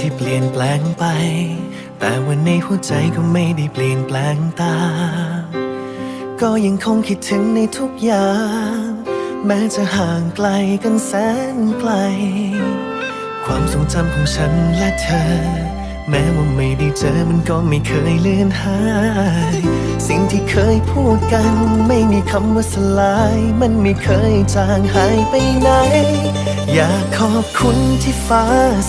ที่เปลี่ยนแปลงไป แต่วันในหัวใจก็ไม่ได้เปลี่ยนแปลงตาม ก็ยังคงคิดถึงในทุกอย่าง แม้จะห่างไกลกันแสนไกล ความทรงจำของฉันและเธอ แม้ว่าไม่ได้เจอมันก็ไม่เคยเลือนหาย สิ่งที่เคยพูดกัน ไม่มีคำว่าสลาย มันไม่เคยจางหายไปไหน อยากขอบคุณที่ฟ้า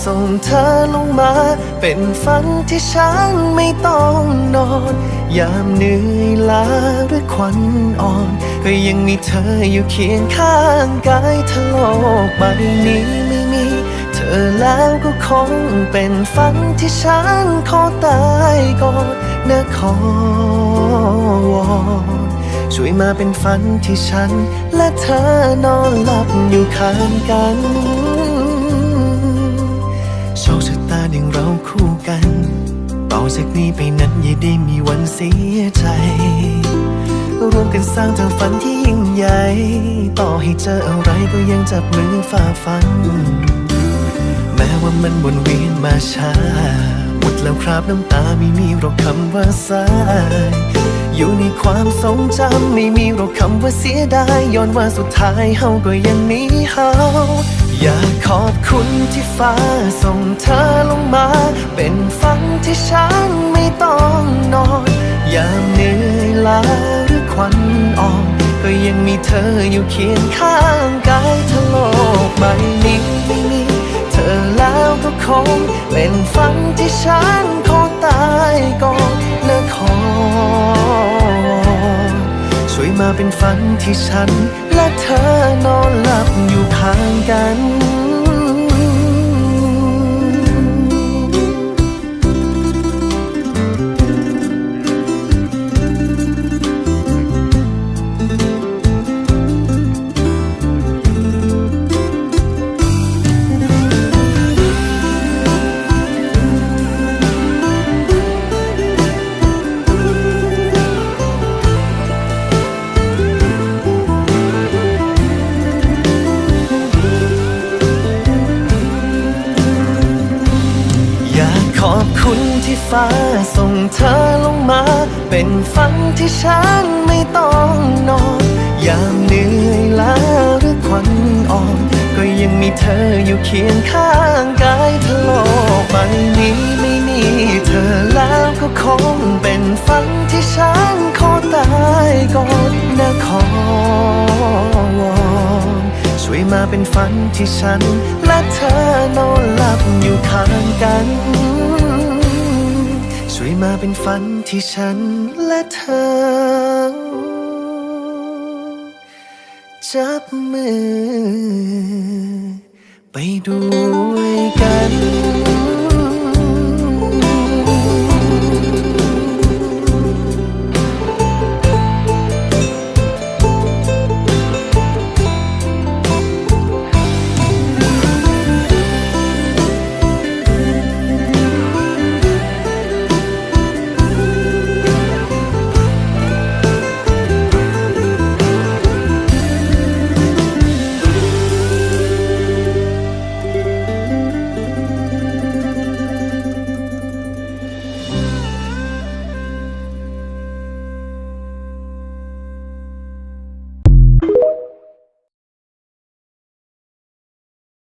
ส่งเธอลงมา เป็นฝันที่ฉันไม่ต้องนอน ยามเหนื่อยล้าด้วยควันอ่อน ก็ยังมีเธออยู่เคียงข้างกายถ้าโลกใบนี้ไม่มี เธอแล้วก็คงเป็นฝันที่ฉันขอตายก่อนนะขอวอน ช่วยมาเป็นฝันที่ฉัน และเธอนอนหลับอยู่ข้างกันโชคชะตาดึงเราคู่กันต่อจากนี้ไปนั้นอย่าได้มีวันเสียใจ ร่วมกันสร้างทางฝันที่ยิ่งใหญ่ ต่อให้เจออะไรก็ยังจับมือฝ่าฟัน แม้ว่ามันวนเวียนมาช้าหมดแล้วครับน้ำตาไม่มีหรอกคำว่าสาย อยู่ในความทรงจำไม่มีหรอกคำว่าเสียดายย้อนว่าสุดท้ายเฮาก็ยังหนีเฮาอยากขอบคุณที่ฟ้าส่งเธอลงมา เป็นฝันที่ฉันไม่ต้องนอนยามเหนื่อยล้าหรือควันอ่อนก็ยังมีเธออยู่เคียงข้างกายถ้าโลกใบนี้ไม่มีเธอแล้วก็คง เป็นฝันที่ฉันขอตายก่อนและขอ มาเป็นฝันที่ฉัน และเธอนอนหลับอยู่ข้างกัน ฟ้าส่งเธอลงมา เป็นฝันที่ฉันไม่ต้องนอนยามเหนื่อยล้าหรือควันอ่อน ก็ยังมีเธออยู่เคียงข้างกายถ้าโลกใบนี้ไม่มีเธอแล้วก็คงเป็นฝันที่ฉันขอตายก่อนนะขอวอนช่วยมาเป็นฝันที่ฉัน และเธอนอนหลับอยู่ข้างกัน มาเป็นฝันที่ฉันและเธอ จับมือ ไปด้วยกัน